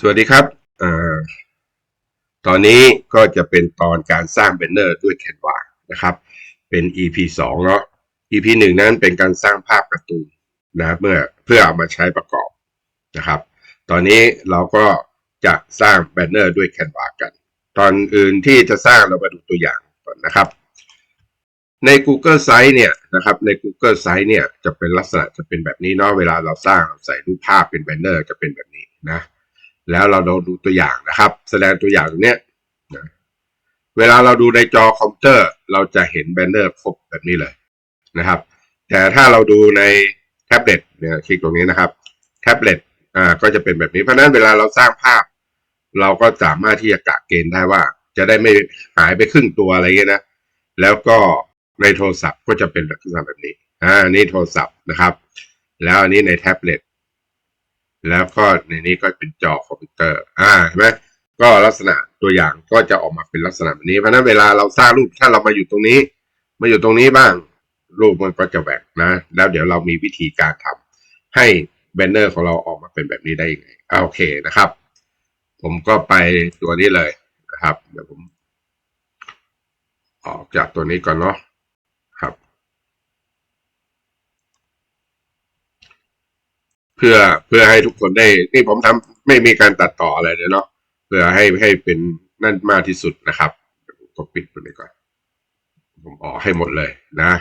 สวัสดีครับอตอนนี้ก็จะเป็นตอนการสร้างแบนเนอร์ด้วย Canva นะครับ เป็น EP สองเนาะ EP หนึ่งนั้นเป็นการสร้างภาพการ์ตูนนะเมื่อเพื่อเอามาใช้ประกอบนะครับ ตอนนี้เราก็จะสร้างแบนเนอร์ด้วย Canva กัน ตอนอื่นที่จะสร้างเรามาดูตัวอย่างก่อนนะครับ ใน Google Site เนี่ยนะครับ ใน Google Site เนี่ยจะเป็นลักษณะจะเป็นแบบนี้เนาะ เวลาเราสร้างใส่รูปภาพเป็นแบนเนอร์จะเป็นแบบนี้นะ แล้วเราลองดูตัวอย่างนะครับ แสดงตัวอย่างเนี้ยนะเวลาเราดูในจอคอมพิวเตอร์ เราจะเห็นแบนเนอร์ครบแบบนี้เลยนะครับ แต่ถ้าเราดูในแท็บเล็ตเนี่ยคลิกตรงนี้นะครับแท็บเล็ตอ่าก็จะเป็นแบบนี้เพราะนั้นเวลาเราสร้างภาพ เราก็สามารถที่จะกะเกณฑ์ได้ว่า จะได้ไม่หายไปครึ่งตัวอะไรเงี้ยนะแล้วก็ในโทรศัพท์ก็จะเป็นลักษณะแบบนี้อ่าอันนี่โทรศัพท์นะครับ แล้วอันนี้ในแท็บเล็ต แล้วก็ในนี้ก็เป็นจอคอมพิวเตอร์อ่าเห็นไหมก็ลักษณะตัวอย่างก็จะออกมาเป็นลักษณะแบบนี้เพราะนั้นเวลาเราสร้างรูปถ้าเรามาอยู่ตรงนี้ มาอยู่ตรงนี้บ้าง รูปมันก็จะแหวกนะ แล้วเดี๋ยวเรามีวิธีการทำให้แบนเนอร์ของเราออกมาเป็นแบบนี้ได้ยังไงอ่าโอเคนะครับ ผมก็ไปตัวนี้เลยนะครับ เดี๋ยวผม ออกจากตัวนี้ก่อนเนาะครับ เพื่อเพื่อให้ทุกคนได้นี่ผมทำไม่มีการตัดต่ออะไรเลยเนาะเพื่อให้ให้เป็นนั่นมากที่สุดนะครับผมก็ปิดตัวนี้ก่อน ผมออกให้หมดเลยนะ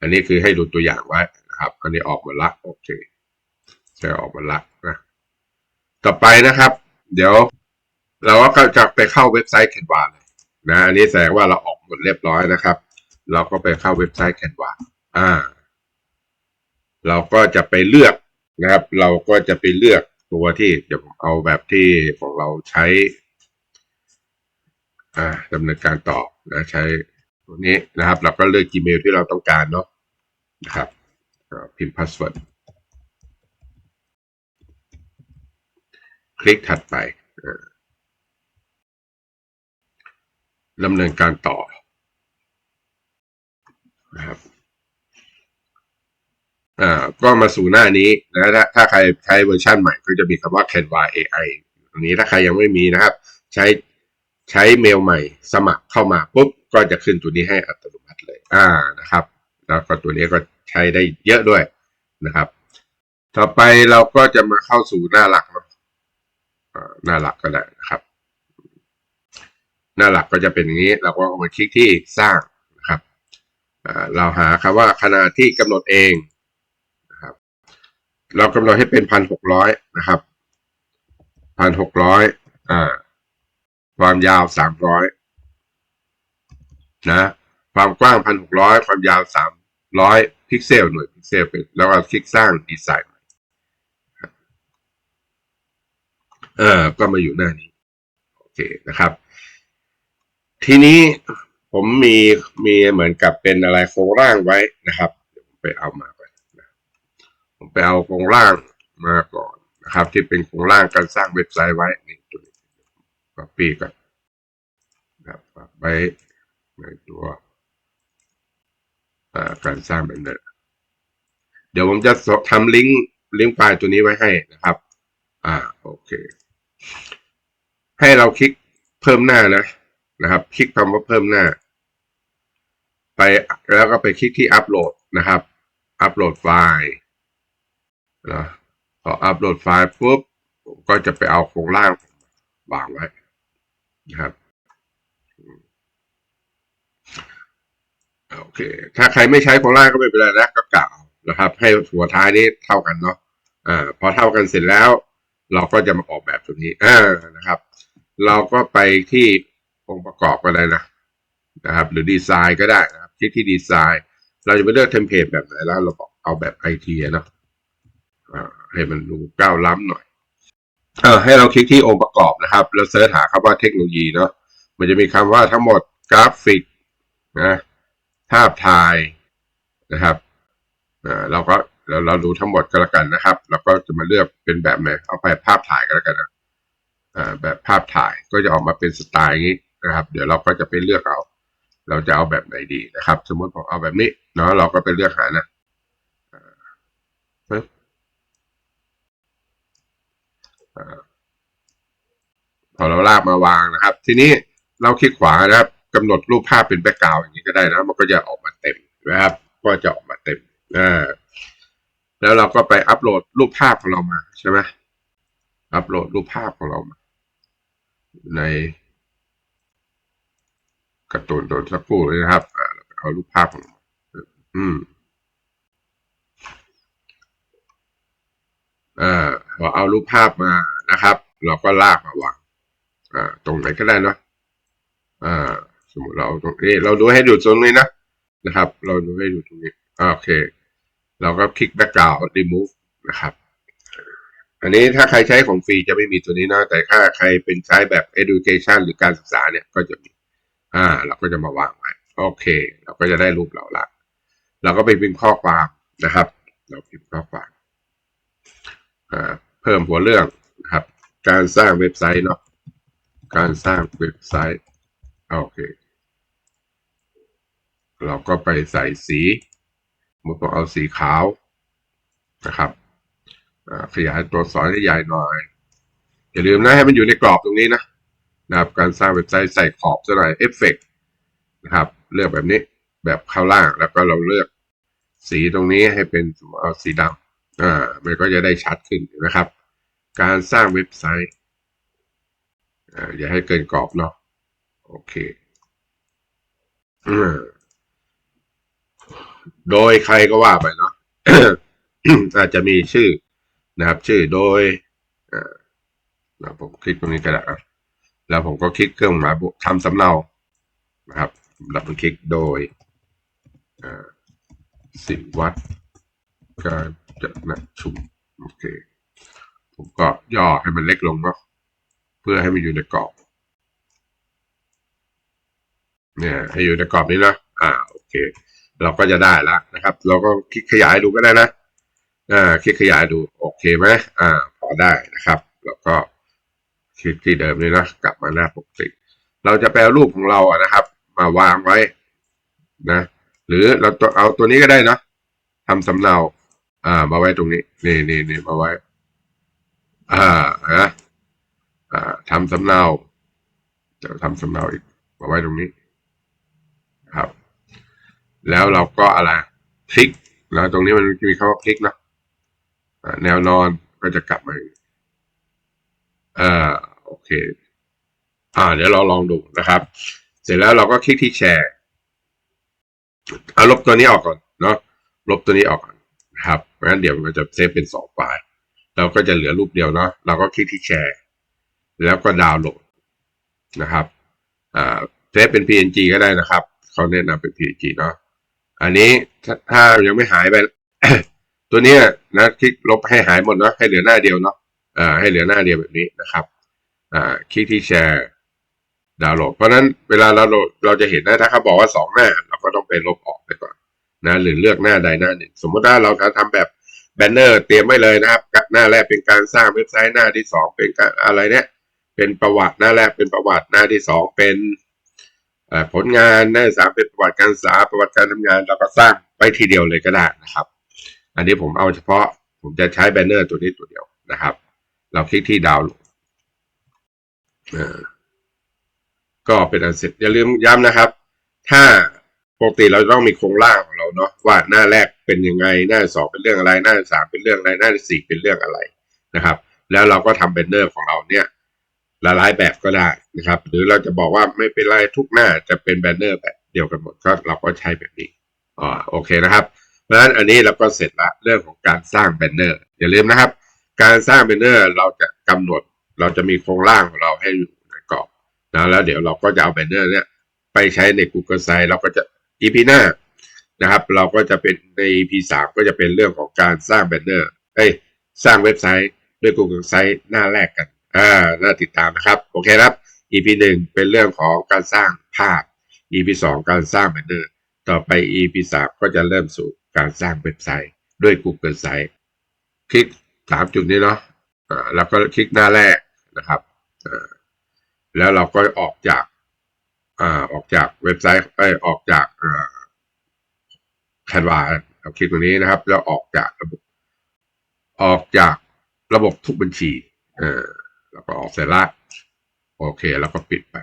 อันนี้คือให้ดูตัวอย่างไว้นะครับ อันนี้ออกหมดละโอเคใช่ออกหมดละนะต่อไปนะครับ เดี๋ยว เราก็จะไปเข้าเว็บไซต์ Canva เลยนะ อันนี้แสดงว่าเราออกหมดเรียบร้อยนะครับ เราก็ไปเข้าเว็บไซต์ Canva อ่า เราก็จะไปเลือก นะครับ เราก็จะไปเลือกตัวที่จะเอาแบบที่ของเราใช้อ่าดำเนินการต่อนะใช้ตัวนี้นะครับ เราก็เลือก Gmail ที่เราต้องการเนาะนะครับพิมพ์พาสเวิร์ดคลิกถัดไปดำเนินการต่อนะครับ อ่าก็มาสู่หน้านี้นะถ้าใครใช้เวอร์ชันใหม่ก็จะมีคำว่า Canva AI ตรงนี้ถ้าใครยังไม่มีนะครับ ใช้ใช้เมลใหม่สมัครเข้ามาปุ๊บก็จะขึ้นตัวนี้ให้อัตโนมัติเลย อ่านะครับ แล้วก็ตัวนี้ก็ใช้ได้เยอะด้วยนะครับ ต่อไปเราก็จะมาเข้าสู่หน้าหลักหน้าหลักก็ได้นะครับ หน้าหลักก็จะเป็นอย่างนี้ เราก็มาคลิกที่สร้างนะครับเราหาคำว่าขนาดที่กำหนดเอง เรากำหนดให้เป็นพันหกร้อยนะครับพันหกร้อยอ่า ความยาวสามร้อยนะ ความกว้างพันหกร้อยความยาวสามร้อยพิกเซลหน่วยพิกเซลเป็นแล้วก็คลิกสร้างดีไซน์ใหม่เออก็มาอยู่หน้านี้ โอเคนะครับ ทีนี้ผมมีมีเหมือนกับเป็นอะไรโครงร่างไว้นะครับเดี๋ยวผมไปเอามา ผมไปเอาโครงร่างมาก่อนนะครับ ที่เป็นโครงร่างการสร้างเว็บไซต์ไว้นี่ตัวนี้ก็ปีก่อนนะครับไว้ในตัวการสร้างแบนเนอร์เดี๋ยวผมจะทำลิงก์ลิงก์ไฟล์ตัวนี้ไว้ให้นะครับ อ่าโอเค ให้เราคลิกเพิ่มหน้านะนะครับ คลิกคำว่าเพิ่มหน้า ไปแล้วก็ไปคลิกที่อัปโหลดนะครับ อัปโหลดไฟล์ นะพออัปโหลดไฟล์ปุ๊บก็จะไปเอาโครงร่างวางไว้นะครับโอเค ถ้าใครไม่ใช้โครงร่างก็ไม่เป็นไรนะก็กล่าวนะครับ ให้หัวท้ายนี้เท่ากันเนาะอ่าพอเท่ากันเสร็จแล้ว เราก็จะมาออกแบบตัวนี้อ่านะครับ เราก็ไปที่องค์ประกอบก็ได้นะนะครับ หรือดีไซน์ก็ได้นะครับคลิกที่ดีไซน์ เราจะไปเลือกเทมเพลตแบบไหนแล้ว เราบอกเอาแบบไอทีเนาะ ให้มันดูก้าวล้ำหน่อยเออให้เราคลิกที่องค์ประกอบนะครับ แล้วเสิร์ชหาคำว่าเทคโนโลยีเนาะมันจะมีคำว่าทั้งหมดกราฟิกนะภาพถ่ายนะครับอ่าเราก็เราเราดูทั้งหมดก็แล้วกันนะครับ เราก็จะมาเลือกเป็นแบบไหนเอาไปภาพถ่ายก็แล้วกันนะอ่าแบบภาพถ่ายก็จะออกมาเป็นสไตล์นี้นะครับ เดี๋ยวเราก็จะไปเลือกเอา เราจะเอาแบบไหนดีนะครับ สมมติผมเอาแบบนี้เนาะเราก็ไปเลือกหานะอ่า ปึ๊บอ่าอเราลากมาวางนะครับ ทีนี้เราคลิกขวานะครับกำหนดรูปภาพเป็นแบ็กกราวอย่างนี้ก็ได้นะ มันก็จะออกมาเต็มนะครับ ก็จะออกมาเต็มอ่าแล้วเราก็ไปอัปโหลดรูปภาพของเรามาใช่ไหมอัปโหลดรูปภาพของเรามา ในกร์ตูนตัวสักครู่เลยนะครับอ่าเอารูปภาพของเราอืมอ่า พอเอารูปภาพมานะครับ เราก็ลากมาวางอ่า ตรงไหนก็ได้เนะอ่า สมมติเราตรงนี้เราดูให้ดูตรงนี้นะนะครับ เราดูให้ดูตรงนี้อ่าโอเค เราก็คลิก background remove นะครับ อันนี้ถ้าใครใช้ของฟรีจะไม่มีตัวนี้นะแต่ถ้าใครเป็นใช้แบบ education หรือการศึกษาเนี่ยก็จะมี อ่า เราก็จะมาวางไว้โอเค เราก็จะได้รูปเราละเราก็ไปพิมพ์ข้อความนะครับ เราพิมพ์ข้อความ เพิ่มหัวเรื่องนะครับ การสร้างเว็บไซต์เนาะการสร้างเว็บไซต์โอเค เราก็ไปใส่สีมุผมเอาสีขาวนะครับขยายตัวสอนให้ใหญ่หน่อย อย่าลืมนะให้มันอยู่ในกรอบตรงนี้นะนะครับ การสร้างเว็บไซต์ใส่ขอบซะหน่อยเอฟเฟกนะครับ เลือกแบบนี้แบบข้างล่างแล้วก็เราเลือกสีตรงนี้ให้เป็นเอาสีดำ อ่ามันก็จะได้ชัดขึ้นนะครับ การสร้างเว็บไซต์อ่าอย่าให้เกินกรอบเนาะโอเคโดยใครก็ว่าไปเนาะอาจจะมีชื่อนะครับ ชื่อโดยอ่าผมคลิกตรงนี้ก็ได้อะแล้วผมก็คลิกเครื่องหมายบทำสำเนานะครับดับเบิลคลิกโดยอ่าสิวัตรการ จัดนะชุมโอเค ผมก็ย่อให้มันเล็กลงเนาเพื่อให้มันอยู่ในกรอบ เนี่ย ให้อยู่ในกรอบนี้นะอ่าโอเค เราก็จะได้แล้วนะครับ เราก็คลิกขยายดูก็ได้นะอ่าคลิกขยายดูโอเคไหมอ่า พอได้นะครับ แล้วก็คลิกที่เดิมเลยนะกลับมาหน้าปกติเราจะแปลรูปของเราอะนะครับ มาวางไว้นะ หรือเราเอาตัวนี้ก็ได้นะทำสำเนา อ่า มาไว้ตรงนี้ นี่นี่นี่มาไว้ อ่านะอ่าทำสำเนาเดี๋ยวทำสำเนาอีก มาไว้ตรงนี้ ครับ แล้วเราก็อะไรคลิกแล้วตรงนี้มันจะมีคำว่าคลิกเนาะอ่าแนวนอนก็จะกลับมาอ่าโอเค อ่า เดี๋ยวเราลองดูนะครับ เสร็จแล้วเราก็คลิกที่แชร์เอาลบตัวนี้ออกก่อนเนาะลบตัวนี้ออก นะครับเพราะฉะนั้นเดี๋ยวมันจะเซฟเป็นสองไฟล์เราก็จะเหลือรูปเดียวเนาะเราก็คลิกที่แชร์ แล้วก็ดาวน์โหลดนะครับเซฟเป็น PNG ก็ได้นะครับเขาแนะนำเป็น PNG เนาะอันนี้ถ้าถายังไม่หายไป ตัวเนี้ยนะคลิกลบให้หายหมดเนาะให้เหลือหน้าเดียวเนาะอ่าให้เหลือหน้าเดียวแบบนี้นะครับอ่าคลิกที่แชร์ดาวน์โหลด เพราะฉะนั้นเวลาเราโหลดเราจะเห็นนะถ้าเขาบอกว่าสองหน้า เราก็ต้องไปลบออกไปก่อน นะหรือเลือกหน้าใดหน้าหนึ่งสมมติว่าเราจะทำแบบแบนเนอร์เตรียมไว้เลยนะครับหน้าแรกเป็นการสร้างเว็บไซต์หน้าที่สองเป็นการอะไรเนี่ยเป็นประวัติหน้าแรกเป็นประวัติหน้าที่สองเป็นผลงานหน้าสามเป็นประวัติการศึกษาประวัติการทำงานเราก็สร้างไว้ทีเดียวเลยก็ได้นะครับ อันนี้ผมเอาเฉพาะผมจะใช้แบนเนอร์ตัวนี้ตัวเดียวนะครับ เราคลิกที่ดาวน์โหลดก็เป็นอันเสร็จอย่าลืมย้ำนะครับ ถ้า ปกติเราต้องมีโครงร่างของเราเนาะว่าหน้าแรกเป็นยังไงหน้าสองเป็นเรื่องอะไร หน้าสามเป็นเรื่องอะไรหน้าสี่เป็นเรื่องอะไรนะครับ แล้วเราก็ทำแบนเนอร์ของเราเนี่ยหลายๆแบบก็ได้นะครับ หรือเราจะบอกว่าไม่เป็นไรทุกหน้าจะเป็นแบนเนอร์แบบเดียวกันหมดก็เราก็ใช้แบบนี้อ่าโอเคนะครับ เพราะฉะนั้นอันนี้เราก็เสร็จละเรื่องของการสร้างแบนเนอร์อย่าลืมนะครับ การสร้างแบนเนอร์เราจะกำหนดเราจะมีโครงร่างของเราให้อยู่ในกรอบนะแล้วเดี๋ยวเราก็จะเอาแบนเนอร์เนี่ยไปใช้ใน Google Sites เราก็จะ EP หน้านะครับ เราก็จะเป็นใน EP สามก็จะเป็นเรื่องของการสร้างแบนเนอร์เอ้ยสร้างเว็บไซต์ด้วย Google Sites หน้าแรกกันอ่าน่าติดตามนะครับ โอเคครับ EP หนึ่งเป็นเรื่องของการสร้างภาพ EP สองการสร้างแบนเนอร์ต่อไป EP สามก็จะเริ่มสู่การสร้างเว็บไซต์ด้วย Google Site คลิกสามจุดนี้เนาะอ่าแล้วก็คลิกหน้าแรกนะครับอ่าแล้วเราก็ออกจาก อ่าออกจากเว็บไซต์เอ้ยออกจากแคนวาเราคลิกตรงนี้นะครับ แล้วออกจากระบบ ออกจากระบบทุกบัญชีเออแล้วก็ออกเสร็จละโอเค แล้วก็ปิดไป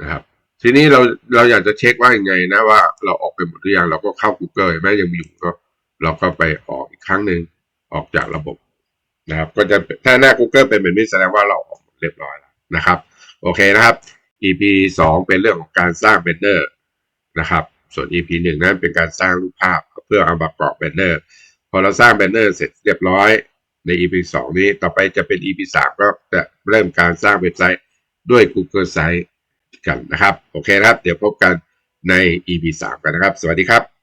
นะครับ ทีนี้เราเราอยากจะเช็คว่าอยังไงนะว่าเราออกไปหมดหรือยังเราก็เข้า Google เห็นไหมยังมีอยู่ก็เราก็ไปออกอีกครั้งหนึ่งออกจากระบบนะครับ ก็จะถ้าหน้า Google เป็นแบบนี้แสดงว่าเราออกเรียบร้อยแล้วนะครับ โอเคนะครับ EP สองเป็นเรื่องของการสร้างแบนเนอร์นะครับ ส่วน EP หนึ่งนั้นเป็นการสร้างรูปภาพเพื่อเอามาประกอบแบนเนอร์ พอเราสร้างแบนเนอร์เสร็จเรียบร้อยใน EP สองนี้ต่อไปจะเป็น EP สามก็จะเริ่มการสร้างเว็บไซต์ด้วย Google Site กันนะครับ โอเคนะครับ เดี๋ยวพบกันใน EP สามกันนะครับ สวัสดีครับ